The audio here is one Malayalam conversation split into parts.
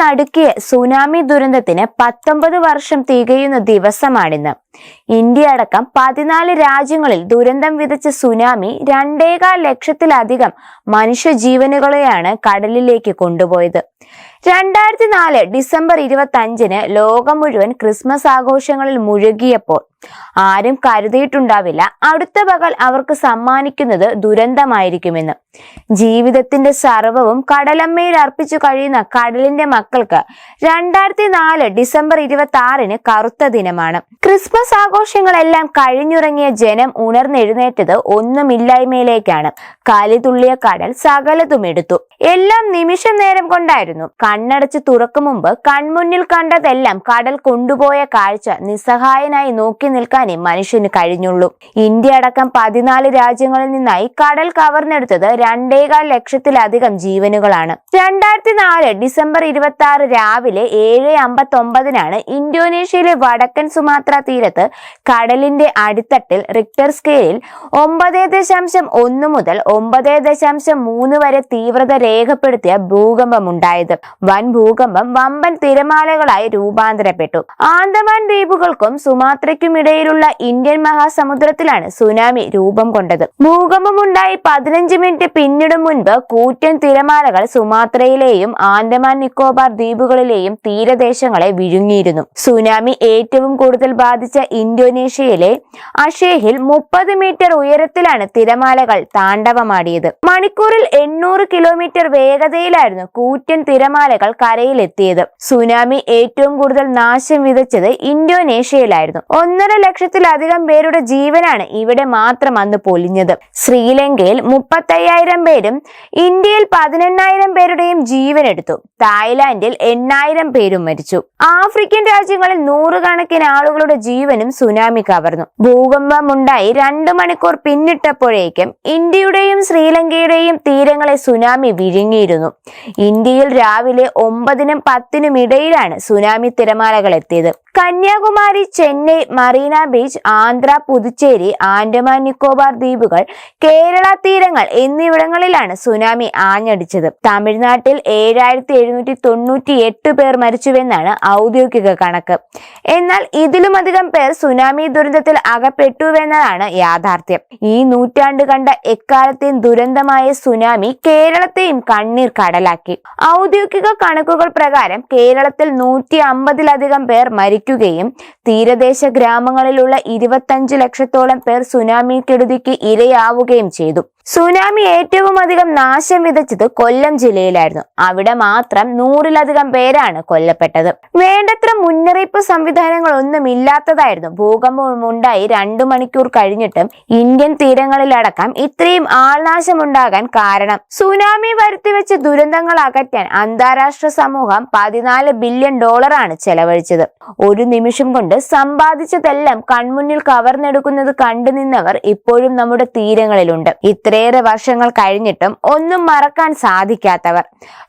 നടുക്കിയ സുനാമി ദുരന്തത്തിന് പത്തൊമ്പത് വർഷം തികയുന്ന ദിവസമാണിന്ന്. ഇന്ത്യ അടക്കം പതിനാല് രാജ്യങ്ങളിൽ ദുരന്തം വിതച്ച സുനാമി രണ്ടേകാൽ ലക്ഷത്തിലധികം മനുഷ്യജീവനുകളെയാണ് കടലിലേക്ക് കൊണ്ടുപോയത്. രണ്ടായിരത്തി നാല് ഡിസംബർ ഇരുപത്തി അഞ്ചിന് ലോകം മുഴുവൻ ക്രിസ്മസ് ആഘോഷങ്ങളിൽ മുഴുകിയപ്പോൾ ആരും കരുതിയിട്ടുണ്ടാവില്ല അടുത്ത പകൽ അവർക്ക് സമ്മാനിക്കുന്നത് ദുരന്തമായിരിക്കുമെന്ന്. ജീവിതത്തിന്റെ സർവവും കടലമ്മയിൽ അർപ്പിച്ചു കഴിയുന്ന കടലിന്റെ മക്കൾക്ക് രണ്ടായിരത്തി നാല് ഡിസംബർ ഇരുപത്തി ആറിന് കറുത്ത ദിനമാണ്. ക്രിസ്മസ് ആഘോഷങ്ങളെല്ലാം കഴിഞ്ഞുറങ്ങിയ ജനം ഉണർന്നെഴുന്നേറ്റത് ഒന്നുമില്ലായ്മയിലേക്കാണ്. കാലിതുള്ളിയ കടൽ സകലതും എടുത്തു. എല്ലാം നിമിഷം നേരം കൊണ്ടായിരുന്നു. കണ്ണടച്ച് തുറക്കും മുമ്പ് കൺമുന്നിൽ കണ്ടതെല്ലാം കടൽ കൊണ്ടുപോയ കാഴ്ച നിസ്സഹായനായി നോക്കി നിൽക്കാനേ മനുഷ്യന് കഴിഞ്ഞുള്ളൂ. ഇന്ത്യ അടക്കം പതിനാല് രാജ്യങ്ങളിൽ നിന്നായി കടൽ കവർന്നെടുത്തത് രണ്ടേകാൽ ലക്ഷത്തിലധികം ജീവനുകളാണ്. രണ്ടായിരത്തി നാല് ഡിസംബർ ഇരുപത്തി ആറ് രാവിലെ ഏഴ് അമ്പത്തി ഒമ്പതിനാണ് ഇന്തോനേഷ്യയിലെ വടക്കൻ സുമാത്ര തീരത്ത് കടലിന്റെ അടിത്തട്ടിൽ റിക്ടർ സ്കെയിലിൽ ഒമ്പത് ദശാംശം ഒന്ന് മുതൽ ഒമ്പത് ദശാംശം മൂന്ന് വരെ തീവ്രത രേഖപ്പെടുത്തിയ ഭൂകമ്പമുണ്ടായത്. വൻ ഭൂകമ്പം വമ്പൻ തിരമാലകളായി രൂപാന്തരപ്പെട്ടു. ആന്തമാൻ ദ്വീപുകൾക്കും സുമാത്രയ്ക്കും ഇടയിലുള്ള ഇന്ത്യൻ മഹാസമുദ്രത്തിലാണ് സുനാമി രൂപം കൊണ്ടത്. ഭൂകമ്പമുണ്ടായി പതിനഞ്ച് മിനിറ്റ് പിന്നിടും മുൻപ് കൂറ്റൻ തിരമാലകൾ സുമാത്രയിലെയും ആന്തമാൻ നിക്കോബാർ ദ്വീപുകളിലെയും തീരദേശങ്ങളെ വിഴുങ്ങിയിരുന്നു. സുനാമി ഏറ്റവും കൂടുതൽ ബാധിച്ച ഇന്തോനേഷ്യയിലെ അഷേഹിൽ മുപ്പത് മീറ്റർ ഉയരത്തിലാണ് തിരമാലകൾ താണ്ഡവമാടിയത്. മണിക്കൂറിൽ എണ്ണൂറ് കിലോമീറ്റർ വേഗതയിലായിരുന്നു കൂറ്റൻ തിരമാലകൾ കരയിലെത്തിയത്. സുനാമി ഏറ്റവും കൂടുതൽ നാശം വിതച്ചത് ഇന്തോനേഷ്യയിലായിരുന്നു. ഒന്നര ലക്ഷത്തിലധികം പേരുടെ ജീവനാണ് ഇവിടെ മാത്രം അന്ന് പൊലിഞ്ഞത്. ശ്രീലങ്കയിൽ മുപ്പത്തയ്യായിരം പേരും ഇന്ത്യയിൽ പതിനെണ്ണായിരം പേരുടെയും ജീവൻ എടുത്തു തായ്ലാന്റിൽ എണ്ണായിരം പേരും മരിച്ചു. ആഫ്രിക്കൻ രാജ്യങ്ങളിൽ നൂറുകണക്കിന് ആളുകളുടെ ജീവനും സുനാമി കവർന്നു. ഭൂകമ്പമുണ്ടായി രണ്ടു മണിക്കൂർ പിന്നിട്ടപ്പോഴേക്കും ഇന്ത്യയുടെയും ശ്രീലങ്കയുടെയും തീരങ്ങളെ സുനാമി വിഴുങ്ങിയിരുന്നു. ഇന്ത്യയിൽ രാവിലെ ഒമ്പതിനും പത്തിനും ഇടയിലാണ് സുനാമി തിരമാലകൾ എത്തിയത്. കന്യാകുമാരി ചെന്നൈ മറീന ബീച്ച് ആന്ധ്ര പുതുച്ചേരി ആൻഡമാൻ നിക്കോബാർ ദ്വീപുകൾ കേരള തീരങ്ങൾ എന്നിവിടങ്ങളിലാണ് സുനാമി ആഞ്ഞടിച്ചത്. തമിഴ്നാട്ടിൽ ഏഴായിരത്തി എഴുന്നൂറ്റി തൊണ്ണൂറ്റി എട്ട് പേർ മരിച്ചുവെന്നാണ് ഔദ്യോഗിക കണക്ക്. എന്നാൽ ഇതിലുമധികം പേർ സുനാമി ദുരന്തത്തിൽ അകപ്പെട്ടുവെന്നതാണ് യാഥാർത്ഥ്യം. ഈ നൂറ്റാണ്ട് കണ്ട എക്കാലത്തെയും ദുരന്തമായ സുനാമി കേരളത്തെയും കണ്ണീർ കടലാക്കി. ഔദ്യോഗിക കണക്കുകൾ പ്രകാരം കേരളത്തിൽ നൂറ്റി അമ്പതിലധികം പേർ മരിക്കുകയും തീരദേശ ഗ്രാമങ്ങളിലുള്ള ഇരുപത്തഞ്ച് ലക്ഷത്തോളം പേർ സുനാമി കെടുതിക്ക് ഇരയാവുകയും ചെയ്തു. സുനാമി ഏറ്റവും അധികം നാശം വിതച്ചത് കൊല്ലം ജില്ലയിലായിരുന്നു. അവിടെ മാത്രം നൂറിലധികം പേരാണ് കൊല്ലപ്പെട്ടത്. വേണ്ടത്ര മുന്നറിയിപ്പ് സംവിധാനങ്ങൾ ഒന്നും ഇല്ലാത്തതായിരുന്നു. ഭൂകമ്പം ഉണ്ടായി രണ്ടു മണിക്കൂർ കഴിഞ്ഞിട്ടും ഇന്ത്യൻ തീരങ്ങളിലടക്കം ഇത്രയും ആൾനാശം ഉണ്ടാകാൻ കാരണം. സുനാമി വരുത്തിവെച്ച ദുരന്തങ്ങൾ അകറ്റാൻ അന്താരാഷ്ട്ര സമൂഹം പതിനാല് ബില്യൺ ഡോളറാണ് ചെലവഴിച്ചത്. ഒരു നിമിഷം കൊണ്ട് സമ്പാദിച്ചതെല്ലാം കൺമുന്നിൽ കവർന്നെടുക്കുന്നത് കണ്ടു നിന്നവർ ഇപ്പോഴും നമ്മുടെ തീരങ്ങളിലുണ്ട്. ഇത്രയേറെ വർഷങ്ങൾ കഴിഞ്ഞിട്ടും ഒന്നും മറക്കാൻ സാധിക്കാത്തവർ.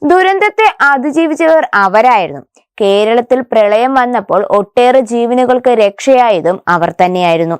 ദുരന്തത്തെ അതിജീവിച്ചവർ അവരായിരുന്നു. കേരളത്തിൽ പ്രളയം വന്നപ്പോൾ ഒട്ടേറെ ജീവനുകൾക്ക് രക്ഷയായതും അവർ തന്നെയായിരുന്നു.